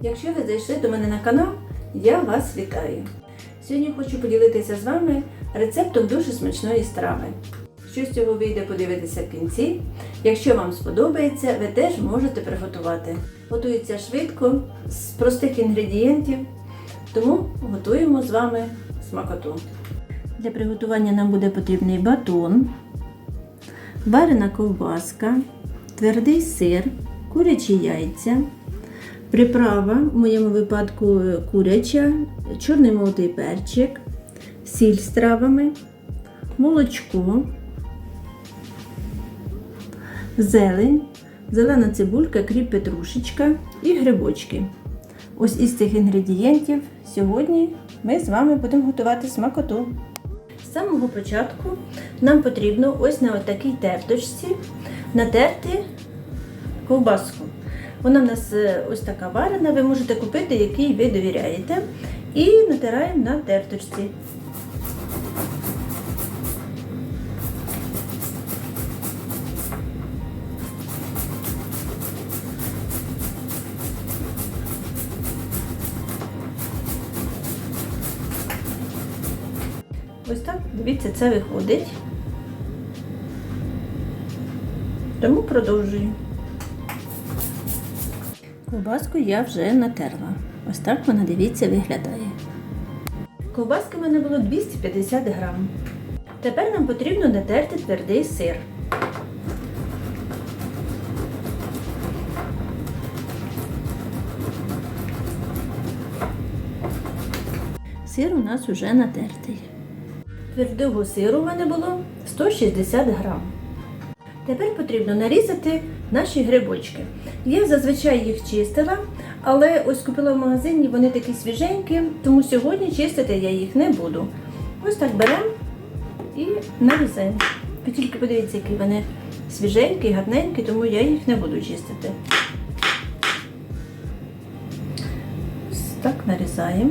Якщо ви зайшли до мене на канал, я вас вітаю. Сьогодні хочу поділитися з вами рецептом дуже смачної страви. Що з цього вийде подивитися в кінці. Якщо вам сподобається, ви теж можете приготувати. Готується швидко, з простих інгредієнтів, тому готуємо з вами смакоту. Для приготування нам буде потрібний батон, варена ковбаска, твердий сир, курячі яйця, приправа, в моєму випадку куряча, чорний молотий перчик, сіль з травами, молочко, зелень, зелена цибулька, кріп петрушечка і грибочки. Ось із цих інгредієнтів сьогодні ми з вами будемо готувати смакоту. З самого початку нам потрібно ось на такій терточці натерти ковбаску. Вона в нас е, ось така варена, ви можете купити, який ви довіряєте. І натираємо на терточці. Ось так, дивіться, це виходить. Тому продовжую. Ковбаску я вже натерла. Ось так вона, дивіться, виглядає. Ковбаски в мене було 250 грам. Тепер нам потрібно натерти твердий сир. Сир у нас уже натертий. Твердого сиру в мене було 160 грам. Тепер потрібно нарізати наші грибочки. Я зазвичай їх чистила, але ось купила в магазині, вони такі свіженькі, тому сьогодні чистити я їх не буду. Ось так беремо і нарізаємо. Ви тільки подивіться, які вони свіженькі, гарненькі, тому я їх не буду чистити. Ось так нарізаємо.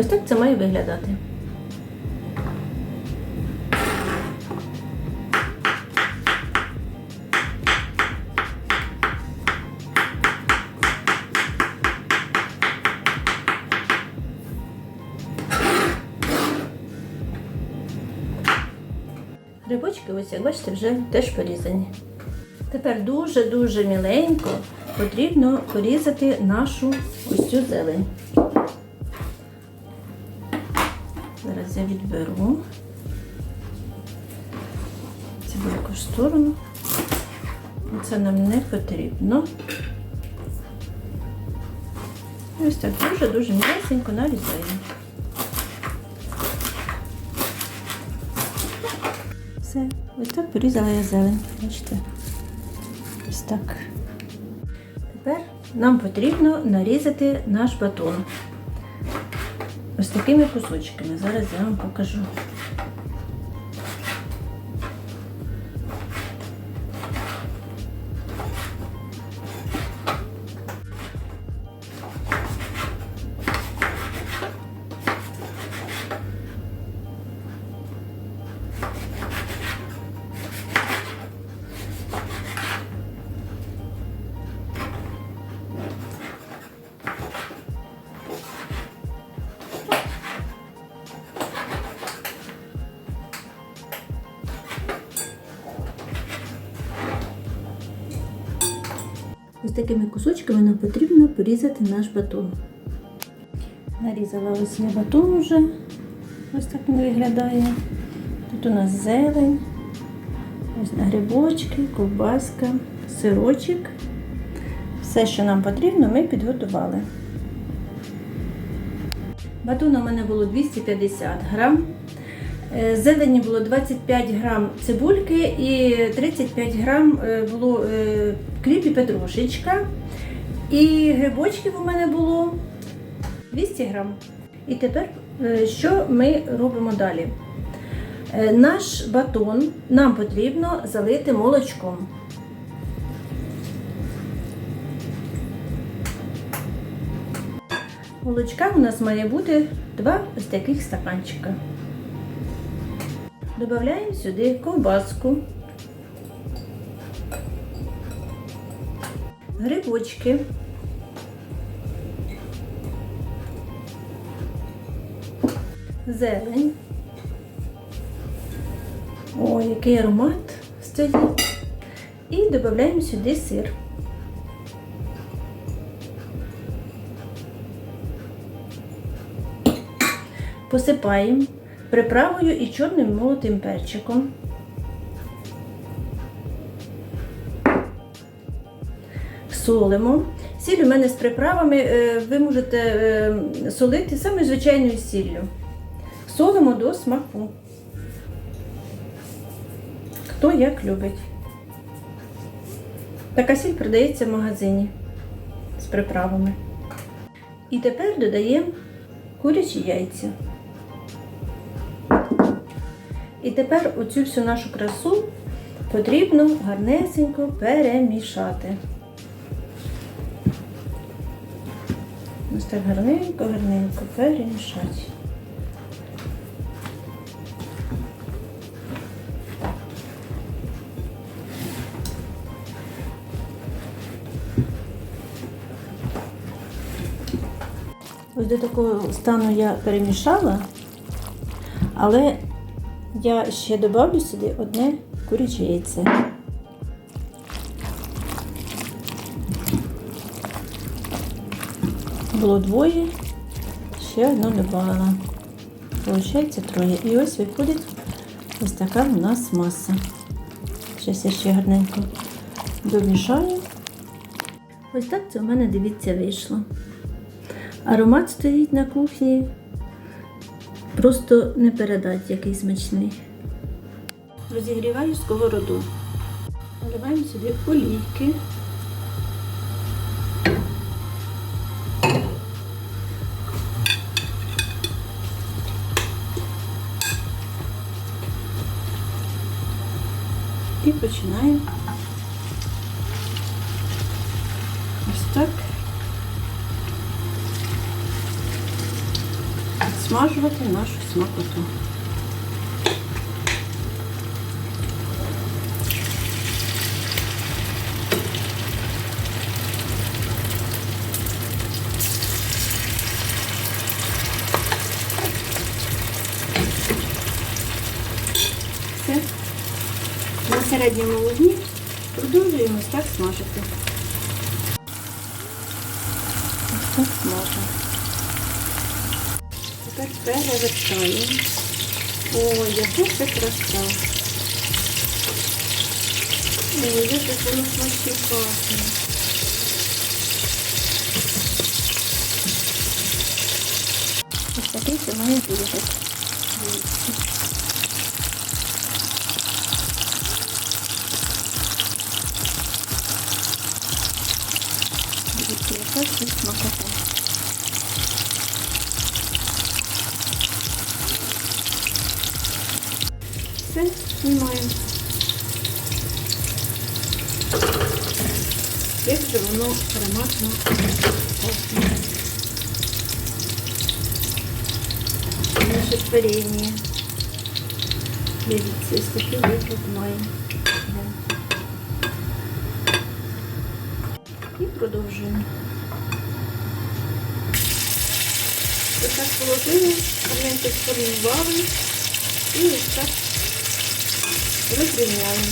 Ось так це має виглядати. Грибочки, ось як бачите, вже теж порізані. Тепер дуже-дуже міленько потрібно порізати нашу ось цю зелень. Я відберу цибульку в сторону. Це нам не потрібно. Ось так дуже-дуже м'ясенько нарізаємо. Все, ось так порізала я зелень. Бачите? Ось так. Тепер нам потрібно нарізати наш батон. Ось такими кусочками. Зараз я вам покажу. Ось такими кусочками нам потрібно порізати наш батон. Нарізала ось я батон вже. Ось так він виглядає. Тут у нас зелень, ось на грибочки, ковбаска, сирочок. Все, що нам потрібно, ми підготували. Батону у мене було 250 грам. Е, Зелені було 25 грам цибульки і 35 грам е, було хліб петрушечка. І грибочків у мене було 200 грам. І тепер, е, що ми робимо далі? Е, наш батон нам потрібно залити молочком. Молочка у нас має бути два ось таких стаканчика. Додаємо сюди ковбаску. Грибочки, зелень. Ой, який аромат стоїть. І додаємо сюди сир. Посипаємо приправою і чорним молотим перчиком. Солимо. Сіль у мене з приправами е, ви можете е, солити саме звичайною сіллю. Солимо до смаку. Хто як любить. Така сіль продається в магазині з приправами. І тепер додаємо курячі яйця. І тепер оцю всю нашу красу потрібно гарнесенько перемішати. Так гарненько, гарненько перемішати. Ось до такого стану я перемішала, але я ще додавлю сюди одне куряче яйце. Було двоє, ще одне додала. Получається троє. І ось виходить ось така у нас маса. Зараз я ще гарненько домішаю. Ось так це у мене, дивіться, вийшло. Аромат стоїть на кухні. Просто не передати, який смачний. Розігріваю сковороду. Наливаємо сюди олійки. І починаємо ось так. Смажувати нашу смакоту. Середньому вогні продовжуємо так смажити. Ось так смажимо. Тепер перевертаємо. Ой, яка це краса. Ой, як воно смачно пахне. Ось такий це має вигляд. Дивіться. Дивіться, яка це смакота. Все, знімаємо. Як же воно ароматно пахне. Наше творіння. Дивіться, ось такий вигляд має. І продовжуємо. Ось так положили, гарненько сформували і ось так розрівняємо.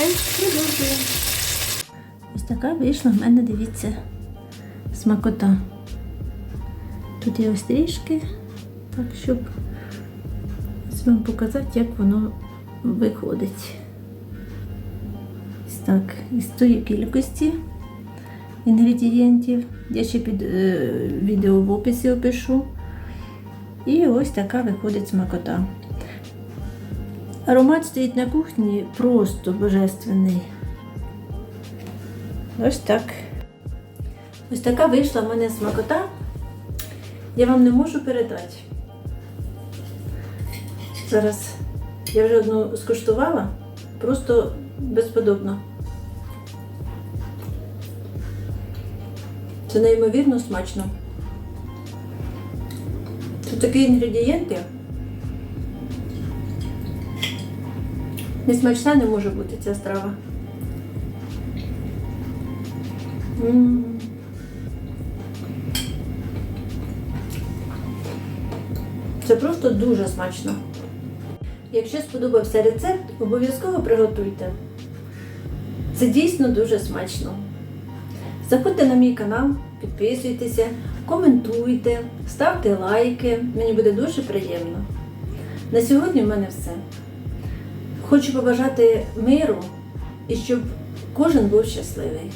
Все, продовжуємо. Ось така вийшла в мене, дивіться, смакота. Тут є ось трішки, так, щоб вам показати, як воно виходить. Ось так, із тої кількості інгредієнтів. Я ще під е, відео в описі опишу. І ось така виходить смакота. Аромат стоїть на кухні просто божественний. Ось так. Ось така вийшла в мене смакота. Я вам не можу передати. Зараз я вже одну скуштувала, просто безподобно. Це неймовірно смачно. Тут такі інгредієнти. Несмачна не може бути ця страва. Це просто дуже смачно. Якщо сподобався рецепт, обов'язково приготуйте. Це дійсно дуже смачно. Заходьте на мій канал, підписуйтеся, коментуйте, ставте лайки. Мені буде дуже приємно. На сьогодні в мене все. Хочу побажати миру і щоб кожен був щасливий.